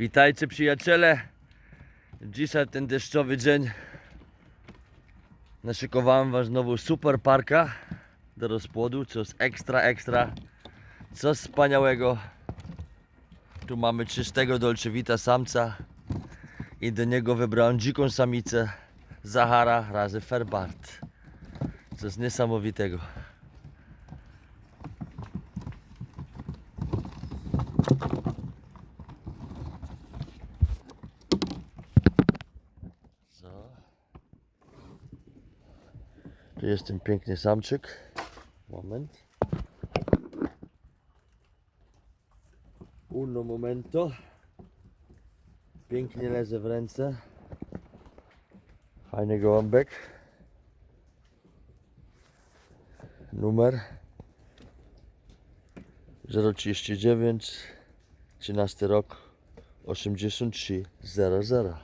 Witajcie przyjaciele. Dzisiaj ten deszczowy dzień naszykowałem was znowu super parka do rozpłodu, coś ekstra, ekstra, coś wspaniałego. Tu mamy czystego dolczewita samca i do niego wybrałem dziką samicę Zahara razy Ferbart. Coś niesamowitego. Tu jest ten piękny samczyk. Moment. Uno momento. Pięknie leży w ręce. Fajny gołąbek. Numer 039 13 rok 8300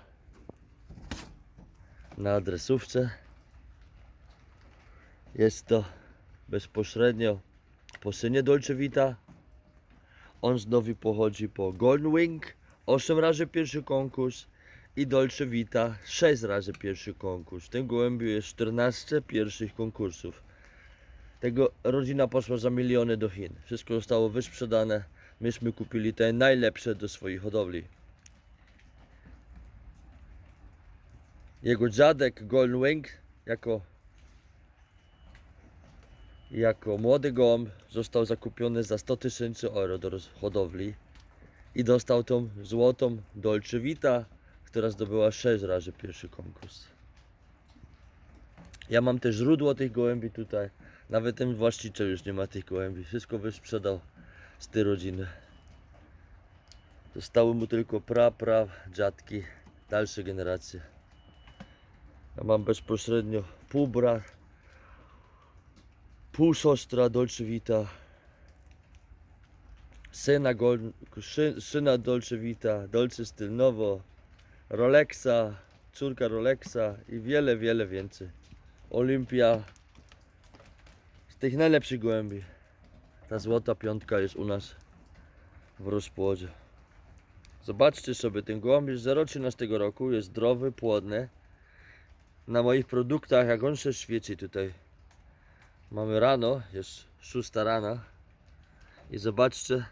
na adresówce. Jest to bezpośrednio po synie Dolce Vita. On znowu pochodzi po Golden Wing, 8 razy pierwszy konkurs i Dolce Vita 6 razy pierwszy konkurs. W tym gołębiu jest 14 pierwszych konkursów. Tego rodzina poszła za miliony do Chin. Wszystko zostało wysprzedane. Myśmy kupili te najlepsze do swoich hodowli. Jego dziadek Golden Wing jako, jako młody gołąb został zakupiony za 100 tysięcy euro do hodowli i dostał tą złotą Dolce Vita, która zdobyła 6 razy pierwszy konkurs. Ja mam też źródło tych gołębi tutaj. Nawet ten właściciel już nie ma tych gołębi. Wszystko wysprzedał z tej rodziny. Zostały mu tylko pra, pra, dziadki, dalsze generacje. Ja mam bezpośrednio pół brat, pół siostra Dolce Vita, syna, Gol, sy, syna Dolce Vita, Dolce Styl Nowo, Rolexa, córka Rolexa i wiele, wiele więcej. Olimpia, z tych najlepszych gołębi. Ta złota piątka jest u nas w rozpłodzie. Zobaczcie sobie, ten gołąb jest 0,13 roku, jest zdrowy, płodny. Na moich produktach, jak on się świeci tutaj. Mamy rano, jest 6 rana. I zobaczcie,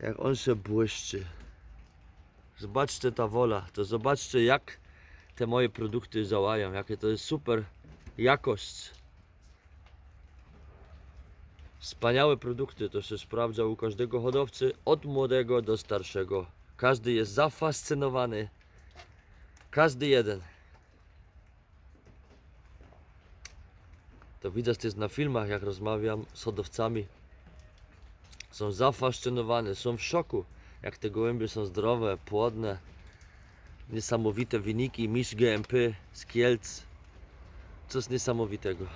jak on się błyszczy. Zobaczcie ta wola, to zobaczcie jak te moje produkty działają, jakie to jest super jakość. Wspaniałe produkty, to się sprawdza u każdego hodowcy, od młodego do starszego. Każdy jest zafascynowany. Każdy jeden. To widać też na filmach, jak rozmawiam z hodowcami. Są zafascynowane, są w szoku, jak te gołębie są zdrowe, płodne. Niesamowite wyniki, mistrz GMP z Kielc. Coś niesamowitego.